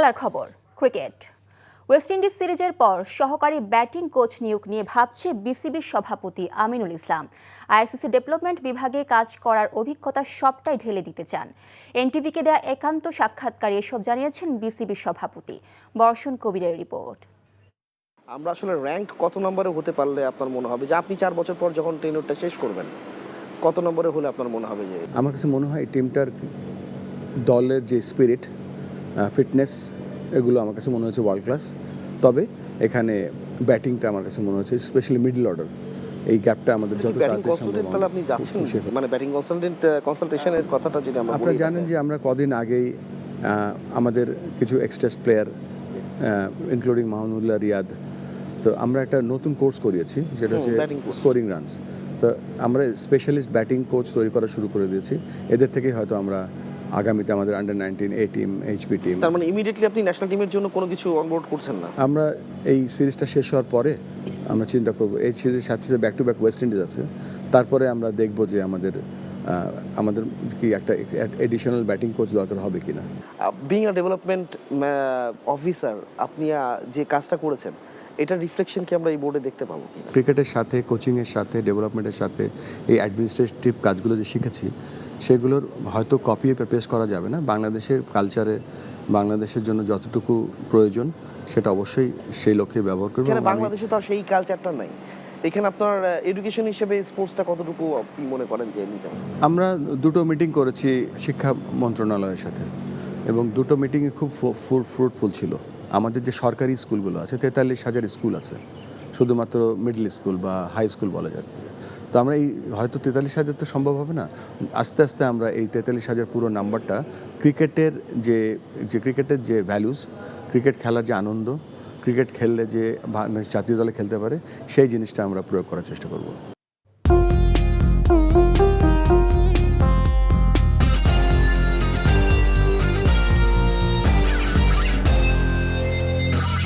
খেলার খবর cricket. West Indies সিরিজের পর সহকারী ব্যাটিং কোচ নিয়োগ নিয়ে ভাবছে বিসিবির সভাপতি আমিনুল ইসলাম। আইসিসি ডেভেলপমেন্ট বিভাগে কাজ করার অভিজ্ঞতা সবটাই ঢেলে দিতে চান। এনটিভিকে দেয়া একান্ত সাক্ষাৎকারে এসব জানিয়েছেন বিসিবির সভাপতি। বর্ষণ কবিরের রিপোর্ট। আমরা আসলে র্যাঙ্ক কত নম্বরে হতে পারলে আপনার মনে হবে? যে আপনি চার বছর পর যখন টেনুরটা শেষ করবেন কত নম্বরে হলে আপনার মনে হবে যে? আমার কাছে মনে হয় টিমটার দলের যে স্পিরিট ফিটনেস এগুলো আমার কাছে মনে হচ্ছে ওয়ার্ল্ড ক্লাস তবে এখানে ব্যাটিংটা আমার কাছে মনে হচ্ছে স্পেশালি মিডল অর্ডার এই গ্যাপটা আমাদের যত তাহলে আপনি যাচ্ছেন? মানে ব্যাটিং কনসালটেন্ট কনসালটেশনের কথাটা যদি আমরা আপনারা জানেন যে আমরা কদিন আগেই আমাদের কিছু extras player including Mahmudullah Riyad তো আমরা একটা নতুন কোর্স করিয়েছি যেটা হচ্ছে স্কোরিং রানস তো আমরা স্পেশালিস্ট ব্যাটিং কোচ তৈরি করা শুরু করে দিয়েছি। এদের থেকেই হয়তো আমরা আগামীতে আমাদের under nineteen A team HP team তার মানে ইমিডিয়েটলি আপনি ন্যাশনাল টিমের জন্য কোনো কিছু অনবোর্ড করছেন না? আমরা এই সিরিজটা শেষ হওয়ার পরে আমরা চিন্তা করব। এই সিরিজের সাথে সাথে back to back West Indies আছে। তারপরে আমরা দেখব যে আমাদের আমাদের কি একটা এডিশনাল ব্যাটিং কোচ দরকার হবে কি কিনা বিং আ ডেভেলপমেন্ট অফিসার আপনি যে কাজটা করেছেন এটার রিফ্লেকশন কি আমরা এই বোর্ডে দেখতে পাবো ক্রিকেটের সাথে কোচিংয়ের সাথে ডেভেলপমেন্টের সাথে এই অ্যাডমিনিস্ট্রেটিভ কাজগুলো যে শিখেছি সেগুলোর হয়তো কপিয়ে পেশ করা যাবে না। বাংলাদেশের কালচারে বাংলাদেশের জন্য যতটুকু প্রয়োজন সেটা অবশ্যই সেই লক্ষ্যে ব্যবহার করবে। বাংলাদেশে তো আর সেই কালচারটা নাই? এখানে আপনার এডুকেশন হিসেবে স্পোর্টসটা কতটুকু আপনি মনে করেন যে নিতে আমরা দুটো মিটিং করেছি শিক্ষা মন্ত্রণালয়ের সাথে। এবং দুটো মিটিংয়ে খুব ফ্রুটফুল ছিল। আমাদের যে সরকারি স্কুলগুলো আছে তেতাল্লিশ হাজার স্কুল আছে। শুধুমাত্র মিডল স্কুল বা হাই স্কুল বলা যায়। তো আমরা এই হয়তো তেতাল্লিশ হাজার তো সম্ভব হবে না। আস্তে আস্তে আমরা এই তেতাল্লিশ হাজার পুরো নাম্বারটা ক্রিকেটের যে যে ক্রিকেটের যে ভ্যালুস ক্রিকেট খেলার যে আনন্দ, ক্রিকেট খেললে যে জাতীয় দলে খেলতে পারে, সেই জিনিসটা আমরা প্রয়োগ করার চেষ্টা করব।